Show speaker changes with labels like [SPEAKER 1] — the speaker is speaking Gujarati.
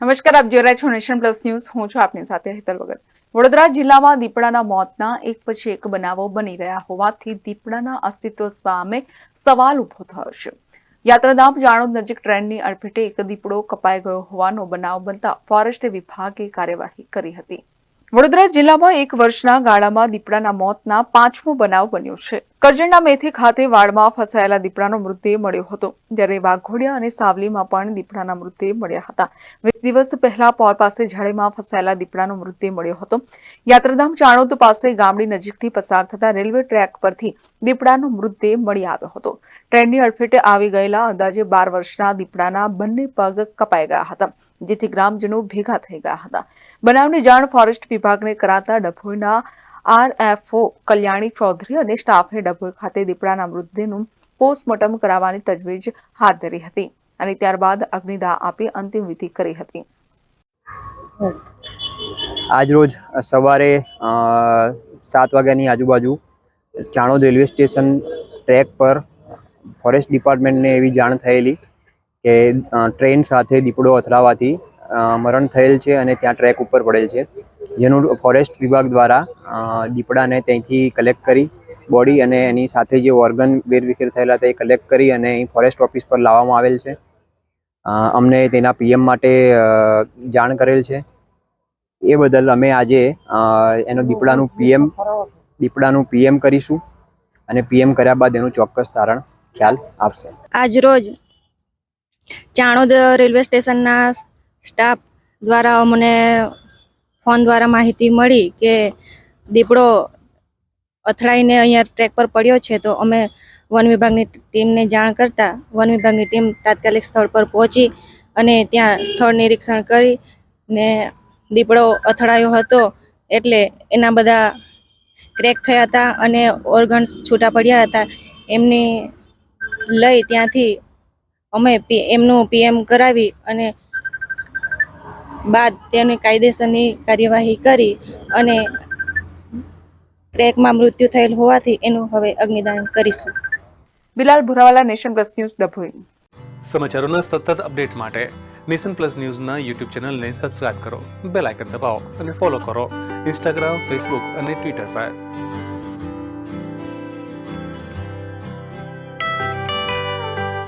[SPEAKER 1] નમસ્કાર, આપ જોઈ રહ્યા છો નેશન પ્લસ ન્યૂઝ. હું છું આપની સાથે હેતલ વગર. વડોદરા જિલ્લામાં દીપડાના મોતના એક પછી એક બનાવો બની રહ્યા હોવાથી દીપડાના અસ્તિત્વ સામે સવાલ ઊભો થયો છે. યાત્રાધામ જાણોદ નજીક ટ્રેનની અડફેટે એક દીપડો કપાઈ ગયો હોવાનો બનાવ બનતા ફોરેસ્ટ વિભાગે કાર્યવાહી કરી હતી. વડોદરા જિલ્લામાં એક વર્ષના ગાળામાં દીપડાના મોતના પાંચમો બનાવ બન્યો છે. કરજણના મેથી ખાતે વાડમાં ફસાયેલા દીપડાનો મૃતદેહ મળ્યો હતો. જ્યારે વાઘોડિયા અને સાવલીમાં પણ દીપડાના મૃતદેહ મળ્યા હતા. વીસ દિવસ પહેલા પોર પાસે ઝાડીમાં ફસાયેલા દીપડાનો મૃતદેહ મળ્યો હતો. યાત્રાધામ ચાણોદ પાસે ગામડી નજીકથી પસાર થતા રેલવે ટ્રેક પરથી દીપડાનો મૃતદેહ મળી આવ્યો હતો. ટ્રેનની અડફેટે આવી ગયેલા અંદાજે બાર વર્ષના દીપડાના બંને પગ કપાઈ ગયા હતા, જેથી ગ્રામજનો ભેગા થઈ ગયા હતા. બનાવની જાણ ફોરેસ્ટ વિભાગને કરાતા ડભોઈના આરએફઓ કલ્યાણી ચૌધરી અને સ્ટાફે ડભોઈ ખાતે દીપડાના મૃતદેહનું પોસ્ટમોર્ટમ કરાવવાની તજવીજ હાથ ધરી હતી અને ત્યારબાદ અગ્નિદાહ આપી અંતિમ વિધિ કરી હતી.
[SPEAKER 2] આજરોજ સવારે સાત વાગ્યાની આજુબાજુ ચાણોદ રેલવે સ્ટેશન ટ્રેક પર ફોરેસ્ટ ડિપાર્ટમેન્ટને એવી જાણ થયેલી કે ટ્રેન સાથે દીપડો અથડાવાથી મરણ થયેલ છે અને ત્યાં ટ્રેક ઉપર પડેલ છે. જેનું ફોરેસ્ટ વિભાગ દ્વારા દીપડાને ત્યાંથી કલેક્ટ કરી, બોડી અને એની સાથે જે ઓર્ગન વેરવિખેર થયેલા તે કલેક્ટ કરી અને અહીં ફોરેસ્ટ ઓફિસ પર લાવવામાં આવેલ છે. અમને તેના પીએમ માટે જાણ કરેલ છે. એ બદલ અમે આજે એનો દીપડાનું પીએમ દીપડાનું પીએમ કરીશું અને પીએમ કર્યા બાદ એનું ચોક્કસ તારણ ખ્યાલ આવશે.
[SPEAKER 3] આજરોજ ચાણોદ રેલવે સ્ટેશનના સ્ટાફ દ્વારા અમને ફોન દ્વારા માહિતી મળી કે દીપડો અથડાઈને અહીંયા ટ્રેક પર પડ્યો છે, તો અમે વન વિભાગની ટીમને જાણ કરતાં વન વિભાગની ટીમ તાત્કાલિક સ્થળ પર પહોંચી અને ત્યાં સ્થળ નિરીક્ષણ કરી ને દીપડો અથડાયો હતો એટલે એના બધા ક્રેક થયા હતા અને ઓર્ગન્સ છૂટા પડ્યા હતા. એમની લઈ ત્યાંથી અમે એમનું પીએમ કરાવી અને બાદ તેની કાયદેસરની કાર્યવાહી કરી અને ટ્રેકમાં મૃત્યુ થયેલ હોવાથી એનું હવે અગ્નિદાન કરીશું.
[SPEAKER 1] Bilal Bhurawala nation plus news Dabhoi.
[SPEAKER 4] સમાચારોના સતત અપડેટ માટે નેશન પ્લસ ન્યૂઝના યુટ્યુબ ચેનલને સબસ્ક્રાઇબ કરો બેલ આઇકન દબાવો અને ફોલો કરો ઇન્સ્ટાગ્રામ ફેસબુક અને ટ્વિટર પર.